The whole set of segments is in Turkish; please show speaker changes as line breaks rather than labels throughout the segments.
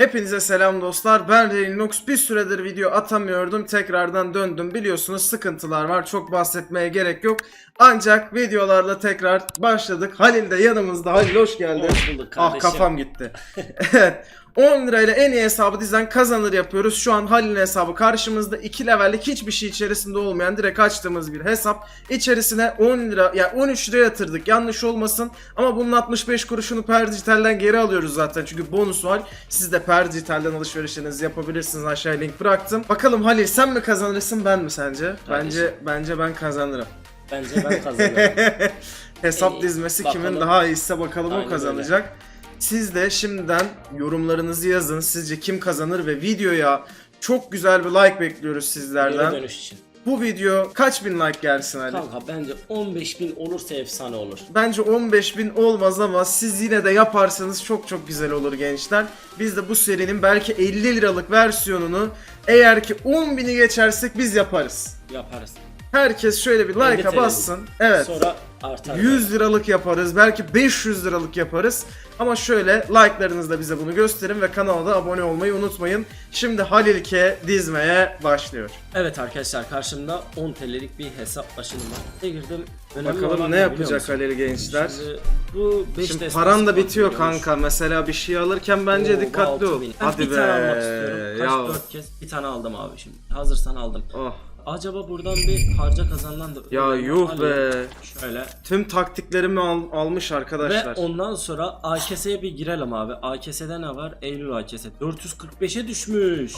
Hepinize selam dostlar. Ben Reynolds. Bir süredir video atamıyordum. Tekrardan döndüm. Biliyorsunuz sıkıntılar var. Çok bahsetmeye gerek yok. Ancak videolarla tekrar başladık. Halil de yanımızda. Halil hoş geldin.
Hoş bulduk
Ah
kardeşim.
kafam gitti. evet. 10 lirayla en iyi hesabı dizen kazanır yapıyoruz. Şu an Halil'in hesabı karşımızda 2 levellik hiçbir şey içerisinde olmayan direkt açtığımız bir hesap. İçerisine 10 lira ya yani 13 lira yatırdık yanlış olmasın. Ama bunun 65 kuruşunu Per Dijital'den geri alıyoruz zaten. Çünkü bonus var. Siz de Per Dijital'den alışverişlerinizi yapabilirsiniz. Aşağıya link bıraktım. Bakalım Halil sen mi kazanırsın ben mi sence? Bence
Kardeşim.
bence ben kazanırım.
Bence ben kazanıyorum.
Hesap dizmesi
bakalım.
kimin daha iyiyse bakalım
Aynen
o kazanacak. Siz de şimdiden yorumlarınızı yazın. Sizce kim kazanır ve videoya çok güzel bir like bekliyoruz
Geri
sizlerden.
dönüş için.
Bu video kaç bin like gelsin Ali?
Kanka bence 15 bin olursa efsane olur.
Bence 15 bin olmaz ama siz yine de yaparsanız çok çok güzel olur gençler. Biz de bu serinin belki 50 liralık versiyonunu eğer ki 10 bini geçersek biz yaparız.
Yaparız.
Herkes şöyle bir like'a bassın. Evet.
Sonra artar.
100 liralık yaparız. Belki 500 liralık yaparız. Ama şöyle like'larınızla bize bunu gösterin ve kanala da abone olmayı unutmayın. Şimdi Halil K dizmeye başlıyor.
Evet arkadaşlar karşımda 10 TL'lik bir hesap başım var. Girdim? Önemli
Bakalım ne yapacak? Halil gençler.
Şimdi bu 5
Şimdi paran da bitiyor kanka. Mesela bir şey alırken bence dikkatli ol. Hadi
bir
be.
tane almak istiyorum. Kaç
Ya.
4 kez bir tane aldım abi şimdi. Hazırsan aldım.
Oh.
Acaba buradan bir harca kazanılan da
Ya yuh be.
Şöyle
Tüm taktiklerimi al- almış arkadaşlar.
Ve ondan sonra AKS'ye bir girelim abi. AKS'de ne var? Eylül AKS. 445'e düşmüş.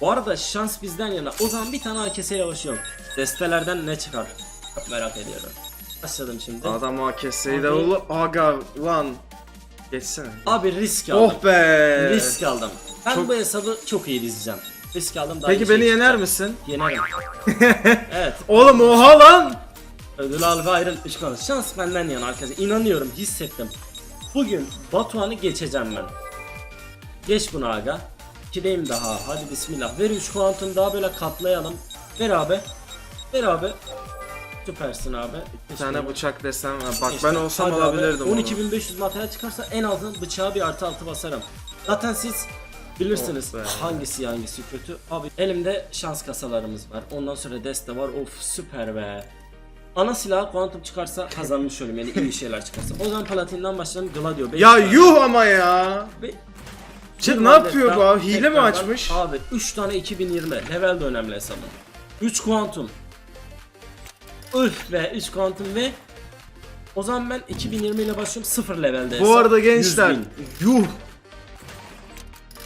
Bu arada şans bizden yana. O zaman bir tane AKS başlıyorum. Destelerden ne çıkar? Çok merak ediyorum. Başladım şimdi. Abi,
Adam AKS'yi de
Abi.
olu. Aga lan. Geçsene.
risk aldım.
Oh be.
Risk aldım. Ben
Çok-
bu hesabı çok iyi dizeceğim. Risk aldım daha
Peki beni yener misin?
Yenerim. evet.
Oğlum oha lan.
Ödül al ve ayrıl 3 konu. Şans benden yana arkadaşlar. İnanıyorum, hissettim. Bugün Batuhan'ı geçeceğim ben. Geç bunu aga. 2'deyim daha. Hadi bismillah. Ver 3 kuantum daha böyle katlayalım. Ver abi. Ver abi. Süpersin abi.
Bir tane bıçak desem. Bak
İşte,
ben olsam
hadi abi.
alabilirdim onu.
12500 materyal çıkarsa en altına bıçağı bir artı altı basarım. Zaten siz bilirsiniz
be.
hangisi hangisi kötü. Abi elimde şans kasalarımız var. Ondan sonra deste var. Of süper be. Ana silah kuantum çıkarsa kazanmış olurum yani iyi şeyler çıkarsa. O zaman Platin'den başlayalım Gladio.
Ya
tane.
yuh ama ya. Çıl
Bir
ne yapıyor bu abi? Hile mi açmış?
Abi 3 tane 2020 level de önemli hesabın. 3 kuantum. Üf be 3 kuantum ve o zaman ben 2020 ile başlıyorum 0 levelde
Bu
hesap,
arada
100
gençler yuh.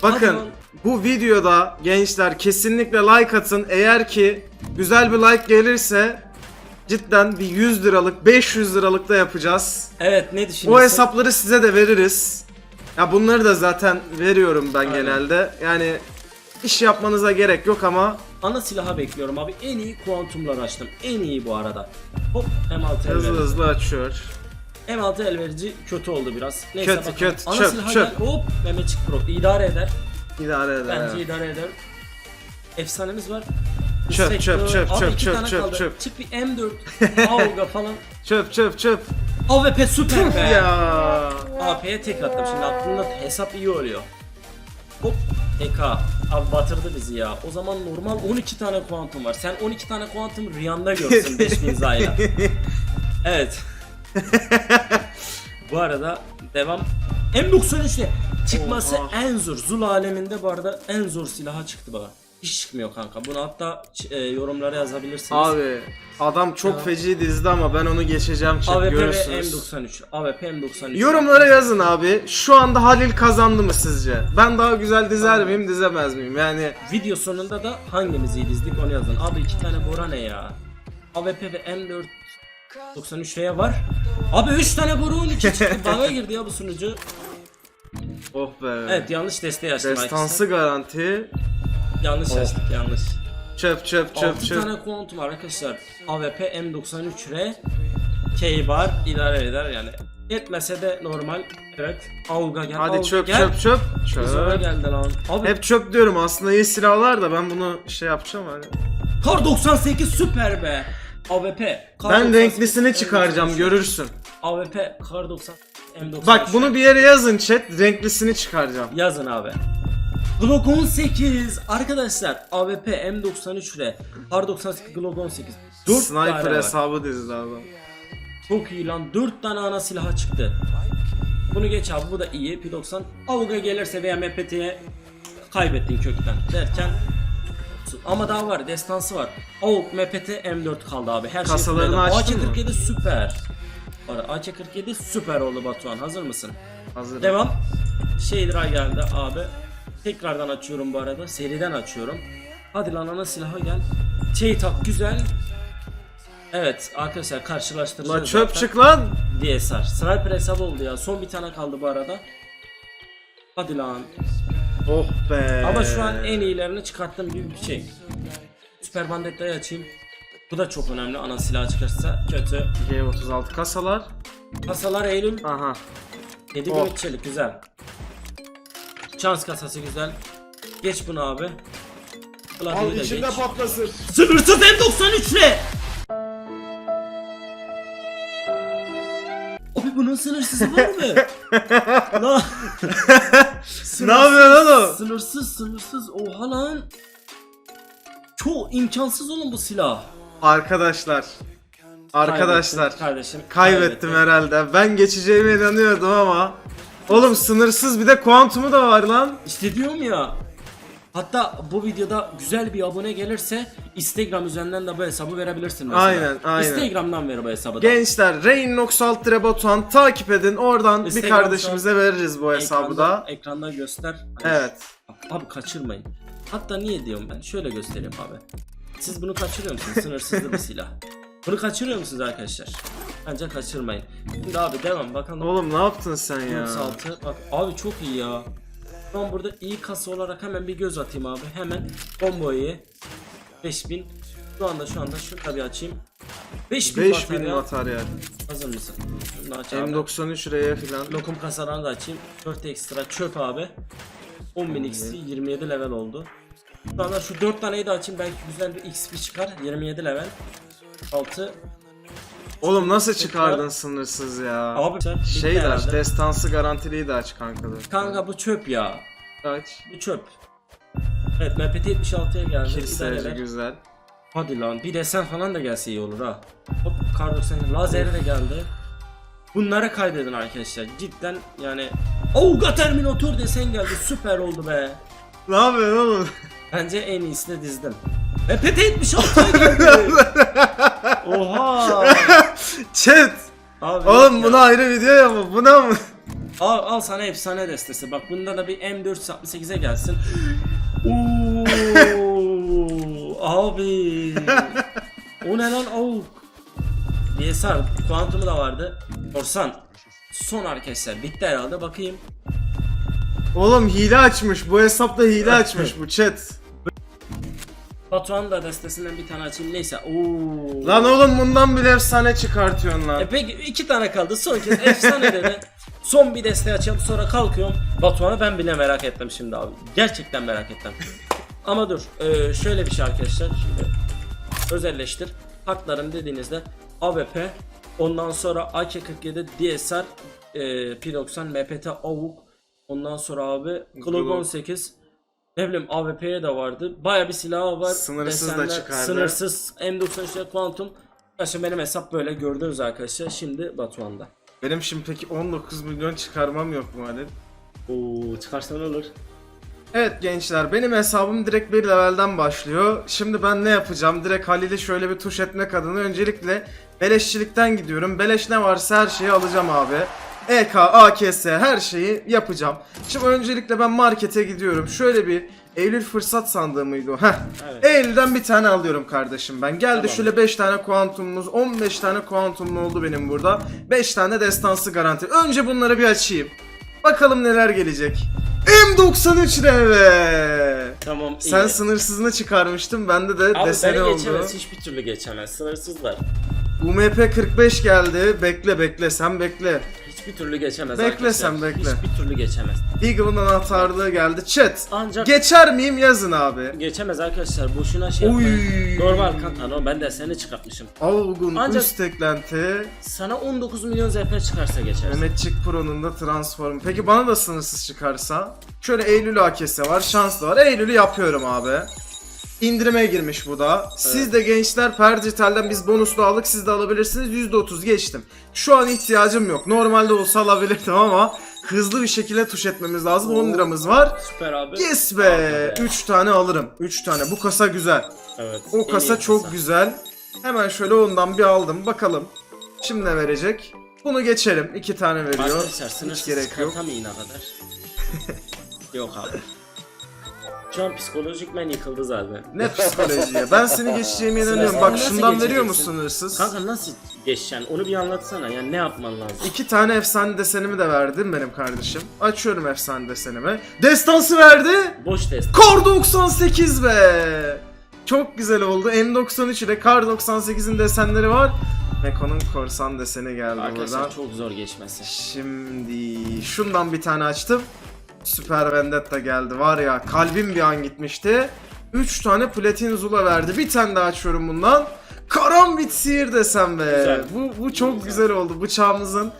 Bakın bu videoda gençler kesinlikle like atın. Eğer ki güzel bir like gelirse cidden bir 100 liralık 500 liralık da yapacağız.
Evet ne
O
düşünüyorsun?
hesapları size de veririz. Ya bunları da zaten veriyorum ben
Aynen.
genelde. Yani iş yapmanıza gerek yok ama
Ana silaha bekliyorum abi. En iyi kuantumları açtım. En iyi bu arada. Hop M6
hızlı hızlı açıyor.
M6 elverici kötü oldu biraz. Neyse
Kötü,
bakalım.
kötü,
Ana
çöp,
silaha
çöp.
gel. Hop Mehmetçik Pro. İdare eder.
İdare eder.
Bence
evet.
idare eder. Efsanemiz var.
Çöp, çöp, çöp,
Abi
çöp,
iki
çöp,
tane
çöp,
kaldı.
çöp.
Çık bir M4. Avga falan.
Çöp çöp çöp.
AWP süper be.
ya.
AP'ye tek attım şimdi aklımda hesap iyi oluyor. Hop EK. Abi batırdı bizi ya. O zaman normal 12 tane kuantum var. Sen 12 tane kuantum rüyanda görsün 5000 zayla. Evet. bu arada devam. M93'te çıkması
Oha.
en zor. Zul aleminde bu arada en zor silaha çıktı bana. Hiç çıkmıyor kanka. Bunu hatta e, yorumlara yazabilirsiniz.
Abi adam çok
Ya.
feci dizdi ama ben onu geçeceğim chat
AWP ve
görürsünüz.
M93. AWP M93.
Yorumlara yazın abi. Şu anda Halil kazandı mı sizce? Ben daha güzel dizer miyim, dizemez miyim? Yani
Video sonunda da hangimizi iyi dizdik onu yazın. Abi iki tane Bora ne ya? AWP ve M4 93 R'ye var. Abi 3 tane Bora 12 çıktı. Bana girdi ya bu sunucu.
oh be.
Evet yanlış desteği açtım.
Destansı garanti.
Yanlış açtık yanlış.
Çöp çöp çöp
6
çöp.
tane kuantum var arkadaşlar. AWP M93 R. K-bar idare eder yani. Yetmese de normal. Evet. Avga gel.
Hadi
Avga
çöp
gel.
çöp çöp. Çöp.
geldi lan. Abi
Hep çöp diyorum aslında iyi silahlar da ben bunu şey yapacağım hani.
Kar 98 süper be. AWP. Kar
Ben
98,
renklisini
M93.
çıkaracağım görürsün.
AWP Kar 90 M93.
Bak bunu bir yere yazın chat renklisini çıkaracağım.
yazın abi. Glock 18 arkadaşlar AWP M93 ile Har 98 Glock 18 4
Sniper hesabı dizdi adam.
Çok iyi lan 4 tane ana silaha çıktı. Bunu geç abi bu da iyi P90 Avuga gelirse veya MPT'ye kaybettin kökten derken ama daha var destansı var. Avuk MPT M4 kaldı abi her şey
Kasalarını
edin.
açtın mı?
AK-47 süper. Var AK-47 süper oldu Batuhan hazır mısın?
Hazır.
Devam. Shader'a geldi abi. Tekrardan açıyorum bu arada. Seriden açıyorum. Hadi lan ana silaha gel. Şey tak güzel. Evet arkadaşlar karşılaştıracağız.
La çöp
zaten.
çık lan.
DSR. Sniper hesabı oldu ya. Son bir tane kaldı bu arada. Hadi lan.
Oh be.
Ama şu an en iyilerini çıkarttığım gibi bir şey. Süper Bandetta'yı açayım. Bu da çok önemli. Ana silah çıkarsa kötü.
G36 kasalar.
Kasalar Eylül.
Aha.
7
Oh.
gümüş çelik güzel. Şans kasası güzel. Geç bunu abi. Gladiol'u da geç.
patlasın.
Sınırsız M93 ne? Abi bunun sınırsızı var mı? La.
Ne yapıyorsun oğlum?
Sınırsız sınırsız oha lan. Çok imkansız oğlum bu silah.
Arkadaşlar. Arkadaşlar.
Kardeşim.
Kaybettim herhalde. Ben geçeceğime inanıyordum ama. Oğlum sınırsız bir de kuantumu da var lan.
İşte diyorum ya. Hatta bu videoda güzel bir abone gelirse Instagram üzerinden de bu hesabı verebilirsin mesela.
Aynen, aynen.
Instagram'dan ver bu hesabı da.
Gençler Rain alt tire Batuhan takip edin. Oradan bir
Instagram
kardeşimize veririz bu hesabı
ekranda,
da.
Ekranda göster.
Evet.
Abi kaçırmayın. Hatta niye diyorum ben? Şöyle göstereyim abi. Siz bunu kaçırıyor musunuz? Sınırsızlı bir silah. Bunu kaçırıyor musunuz arkadaşlar? Bence kaçırmayın. Şimdi abi devam bakalım.
Oğlum ne yaptın sen ya?
36. Bak abi çok iyi ya. An burada iyi kasa olarak hemen bir göz atayım abi. Hemen combo'yu 5000. Şu anda şu anda şunu da bir açayım. 5000,
5000
batarya.
materyal.
Hazır mısın? Şunu da aç abi.
M93 R'ye filan.
Lokum kasalarını da açayım. 4 ekstra çöp abi. 10.000 XP 27 level oldu. Anda şu 4 taneyi de açayım belki güzel bir XP çıkar. 27 level. 6.
Oğlum nasıl çıkardın sınırsız ya?
Abi
Şey de aç,
herhalde.
destansı garantiliyi de aç kanka dur.
Kanka bu çöp ya.
Aç.
Bu çöp. Evet MPT 76'ya geldi. İdare eder.
güzel.
Hadi lan bir desen falan da gelse iyi olur ha. Hop kar 90 lazer de geldi. Bunları kaydedin arkadaşlar. Cidden yani Auga Terminator desen geldi. Süper oldu be.
Ne yapıyorsun oğlum?
Bence en iyisini dizdim. Ve PT 76'ya geldi. Oha.
Chat.
Abi
Oğlum buna ayrı video ya bu. Buna mı?
Al, al sana efsane destesi. Bak bunda da bir M468'e gelsin. Oo, abi. O ne lan avuk? DSR kuantumu da vardı. Korsan. Son arkadaşlar bitti herhalde bakayım.
Oğlum hile açmış. Bu hesapta hile açmış bu chat.
Batuhan da destesinden bir tane açayım neyse. Oo.
Lan oğlum bundan bile efsane çıkartıyorsun lan.
E peki iki tane kaldı. Son kez efsane dedi. Son bir desteği açalım sonra kalkıyorum. Batuhan'ı ben bile merak ettim şimdi abi. Gerçekten merak ettim. Ama dur e, şöyle bir şey arkadaşlar. Şimdi özelleştir. Haklarım dediğinizde AWP ondan sonra AK-47 DSR e, P90 MPT AUK ondan sonra abi Glock
Glock.
18 ne bileyim AWP'ye de vardı. Baya bir silahı var.
Sınırsız da çıkardı.
Sınırsız M93 Quantum. Arkadaşlar benim hesap böyle gördünüz arkadaşlar. Şimdi Batuhan'da.
Benim şimdi peki 19 milyon çıkarmam yok mu Halil?
Oo çıkarsan olur.
Evet gençler benim hesabım direkt bir levelden başlıyor. Şimdi ben ne yapacağım? Direkt Halil'i şöyle bir tuş etmek adına öncelikle beleşçilikten gidiyorum. Beleş ne varsa her şeyi alacağım abi. EK, AKS her şeyi yapacağım. Şimdi öncelikle ben markete gidiyorum. Şöyle bir Eylül fırsat sandığı mıydı o? Heh.
Evet.
Eylül'den bir tane alıyorum kardeşim ben. Geldi
Tamam.
şöyle 5 tane kuantumumuz, 15 tane kuantumum oldu benim burada. 5 tane destansı garanti. Önce bunları bir açayım. Bakalım neler gelecek. M93 RV.
Tamam iyi.
Sen sınırsızını çıkarmıştın. Bende de
Abi
deseni
beni
oldu.
geçemez. Hiçbir türlü geçemez. Sınırsızlar.
UMP 45 geldi. Bekle bekle sen bekle.
Hiçbir türlü geçemez
Bekle sen,
arkadaşlar.
bekle.
Hiçbir türlü geçemez.
Eagle'ın anahtarlığı geldi. Chat.
Ancak
Geçer miyim yazın abi.
geçemez arkadaşlar. Boşuna şey
Oy.
yapmayın. Normal no, ben de seni çıkartmışım.
Avgun
Ancak-
üst eklenti.
Sana 19 milyon ZP çıkarsa geçersin.
Mehmetçik Pro'nun da transform. Peki bana da sınırsız çıkarsa? Şöyle Eylül AKS var, şans da var. Eylül'ü yapıyorum abi. İndirime girmiş bu da. Siz de gençler Perdijital'den biz bonuslu aldık. Siz de alabilirsiniz. %30 geçtim. Şu an ihtiyacım yok. Normalde olsa alabilirdim ama hızlı bir şekilde tuş etmemiz lazım. 10 liramız var.
Süper abi.
Yes be!
Abi
3 tane alırım. 3 tane. Bu kasa güzel.
Evet.
O kasa çok
kasa.
güzel. Hemen şöyle ondan bir aldım. Bakalım. Şimdi ne verecek? Bunu geçelim. İki tane veriyor.
Arkadaşlar
Hiç gerek yok.
kadar. yok abi. Şu an psikolojik men yıkıldı zaten.
Ne psikolojiye. Ben seni geçeceğime inanıyorum. Bak
nasıl
şundan veriyor
geçeceksin?
musun hırsız?
Kanka nasıl geçeceksin? Onu bir anlatsana. Yani ne yapman lazım?
İki tane efsane desenimi de verdin benim kardeşim. Açıyorum efsane desenimi. Destansı verdi.
Boş test.
Kar 98 be. Çok güzel oldu. M93 ile Kar 98'in desenleri var. Meko'nun korsan deseni geldi
Arkadaşlar
buradan.
çok zor geçmesi.
Şimdi şundan bir tane açtım. Süper Vendetta geldi. Var ya kalbim bir an gitmişti. 3 tane platin zula verdi. Bir tane daha açıyorum bundan. Karambit sihir desem be.
Güzel.
Bu, bu çok güzel. oldu. Bıçağımızın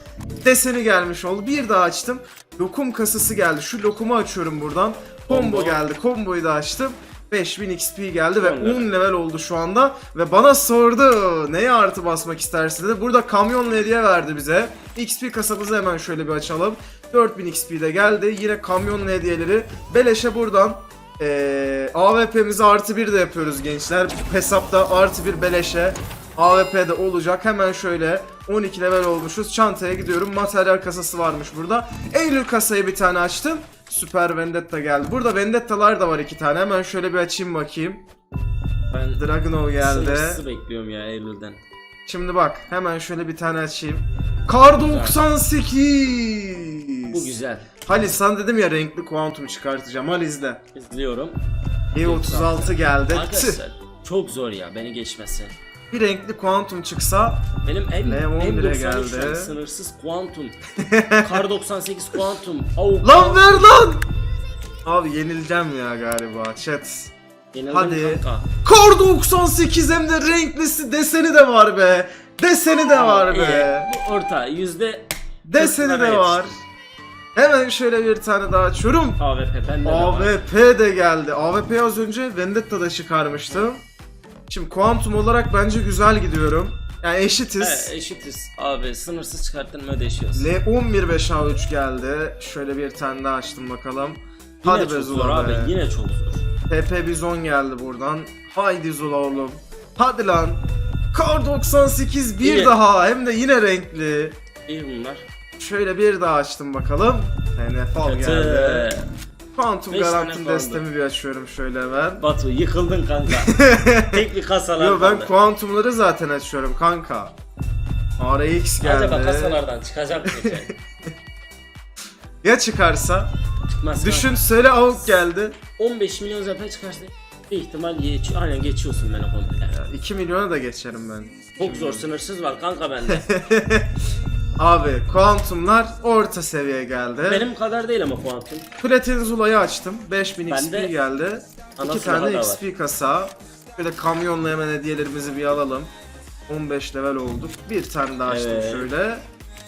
deseni gelmiş oldu. Bir daha açtım. Lokum kasası geldi. Şu lokumu açıyorum buradan. Combo geldi. Comboyu da açtım. 5000 XP geldi ve
On level.
10 level oldu şu anda ve bana sordu neye artı basmak istersin dedi. Burada kamyonla hediye verdi bize. XP kasamızı hemen şöyle bir açalım. 4000 XP de geldi. Yine kamyonla hediyeleri. Beleşe buradan eee AWP'mizi artı bir de yapıyoruz gençler. Hesapta artı bir beleşe AWP de olacak. Hemen şöyle 12 level olmuşuz. Çantaya gidiyorum. Materyal kasası varmış burada. Eylül kasayı bir tane açtım. Süper Vendetta geldi. Burada Vendetta'lar da var iki tane. Hemen şöyle bir açayım bakayım.
Ben
Dragunov geldi.
sınırsızı bekliyorum ya Eylül'den.
Şimdi bak hemen şöyle bir tane açayım. Kar 98.
Bu güzel.
Halis sana dedim ya renkli kuantum çıkartacağım. Hadi izle.
İzliyorum.
E36 geldi. Tüh.
Arkadaşlar çok zor ya beni geçmesi.
Bir renkli kuantum çıksa
Benim en,
L11'e
en 93
geldi.
an sınırsız kuantum. Kar 98 kuantum. Avuk.
Lan ver lan! Abi yenileceğim ya galiba chat.
Yenildim
Hadi.
kanka.
Kar 98 hem de renklisi deseni de var be. Deseni de var
İyi.
be.
Bu orta yüzde
Deseni de var. Hemen şöyle bir tane daha açıyorum.
AWP bende de var.
AWP de geldi. AWP az önce Vendetta'da çıkarmıştım. Şimdi kuantum olarak bence güzel gidiyorum. Yani eşitiz.
He, eşitiz. Abi sınırsız çıkarttın mı ödeşiyorsun.
L11 5 A3 geldi. Şöyle bir tane daha açtım bakalım.
Yine
Hadi be
çok
Zula
zor
be.
abi yine çok zor.
PP Bizon geldi buradan. Haydi Zula oğlum. Hadi lan. Kar 98 bir
İyi.
daha hem de yine renkli.
İyi bunlar.
Şöyle bir daha açtım bakalım. NFL geldi.
Kötü.
Quantum
Beş tane kaldı.
destemi bir açıyorum şöyle ben.
Batu yıkıldın kanka. Tek bir kasalar
Yo ben
kaldı.
kuantumları zaten açıyorum kanka. RX geldi.
Acaba kasalardan çıkacak mı?
Ya çıkarsa?
Çıkmaz
Düşün
kanka.
söyle avuk geldi.
15 milyon zaten çıkarsa bir ihtimal geç, aynen geçiyorsun beni komple.
Ya 2 milyona da geçerim ben.
Çok zor sınırsız var kanka bende.
Abi kuantumlar orta seviye geldi.
Benim kadar değil ama kuantum.
Platin Zula'yı açtım. 5000 XP
Bende
geldi.
ana
2
silahı
tane
da var.
XP kasa. Böyle kamyonla hemen hediyelerimizi bir alalım. 15 level olduk. Bir tane daha açtım
Evet.
şöyle.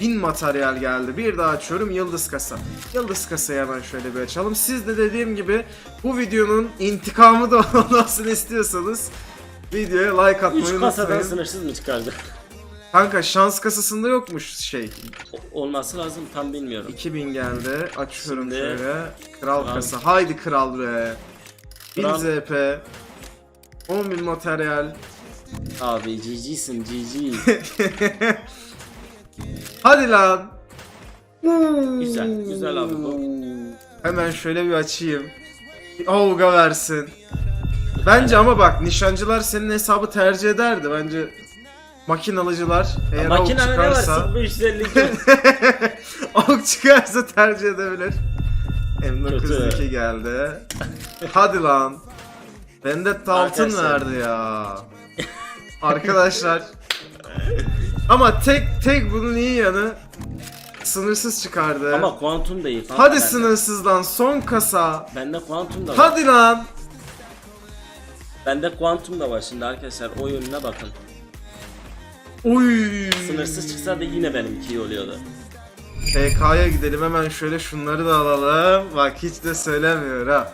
1000 materyal geldi. Bir daha açıyorum yıldız kasa. Yıldız kasayı hemen şöyle bir açalım. Siz de dediğim gibi bu videonun intikamı da olmasını istiyorsanız videoya like
3
atmayı
kasadan
unutmayın.
sınırsız mı çıkardı?
Kanka şans kasasında yokmuş şey.
Olması lazım tam bilmiyorum.
2000 geldi. Açıyorum
Şimdi-
şöyle. Kral
Kral.
kasa. Haydi kral be. 1000
Kral.
ZP. 10.000 materyal.
Abi GG'sin GG.
Hadi lan.
güzel güzel abi bu.
Hemen şöyle bir açayım. Bir Avga versin. Bence ama bak nişancılar senin hesabı tercih ederdi. Bence makinalıcılar eğer
Makine ne var?
çıkarsa
0552.
avuk çıkarsa tercih edebilir. M902
Kötü.
geldi. Hadi lan. Vendetta altın verdi ya. Arkadaşlar. Ama tek tek bunun iyi yanı sınırsız çıkardı.
Ama kuantum da iyi. kanka
Hadi
bende.
sınırsızdan son kasa.
Bende kuantum da var.
Hadi lan.
Bende kuantum da var şimdi arkadaşlar. O yönüne bakın.
Uy.
Sınırsız çıksa da yine benimki iyi oluyordu.
PK'ya gidelim hemen şöyle şunları da alalım. Bak hiç de söylemiyor ha.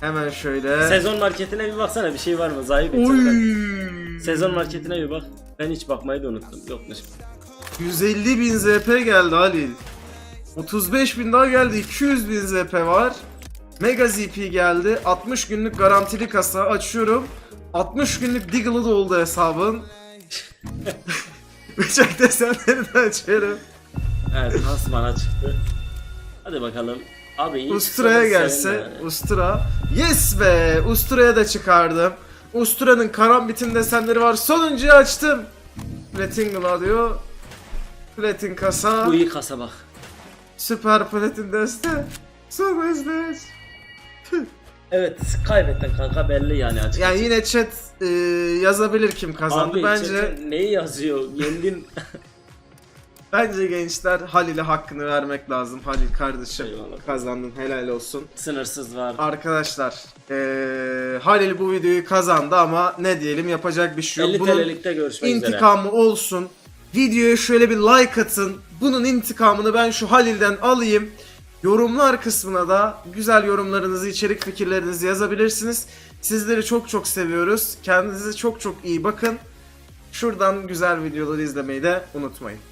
Hemen şöyle.
Sezon marketine bir baksana bir şey var mı?
Uy.
Sezon marketine bir bak. Ben hiç bakmayı da unuttum. Yokmuş.
150 bin ZP geldi Halil. 35 bin daha geldi. 200 bin ZP var. Mega ZP geldi. 60 günlük garantili kasa açıyorum. 60 günlük Diggle'ı da oldu hesabın. Bıçak desenleri de açıyorum.
Evet has bana çıktı. Hadi bakalım. Abi iyi
Ustura'ya gelse. Ustura. Yes be. Ustura'ya da çıkardım. Ustura'nın karambit'in desenleri var. Sonuncuyu açtım. Platin alıyor. Platin kasa.
Bu iyi kasa bak.
Süper platin deste. Son özdeş.
Evet kaybettin kanka belli yani açıkçası.
Yani yine chat e, yazabilir kim kazandı.
Abi
bence
chatte neyi yazıyor? Yendin.
bence gençler Halil'e hakkını vermek lazım. Halil kardeşim
Eyvallah.
kazandın helal olsun.
Sınırsız var.
Arkadaşlar e, Halil bu videoyu kazandı ama ne diyelim yapacak bir şey yok.
50
Bunun
TL'likte görüşmek üzere.
intikamı olsun. Videoya şöyle bir like atın. Bunun intikamını ben şu Halil'den alayım. Yorumlar kısmına da güzel yorumlarınızı, içerik fikirlerinizi yazabilirsiniz. Sizleri çok çok seviyoruz. Kendinize çok çok iyi bakın. Şuradan güzel videoları izlemeyi de unutmayın.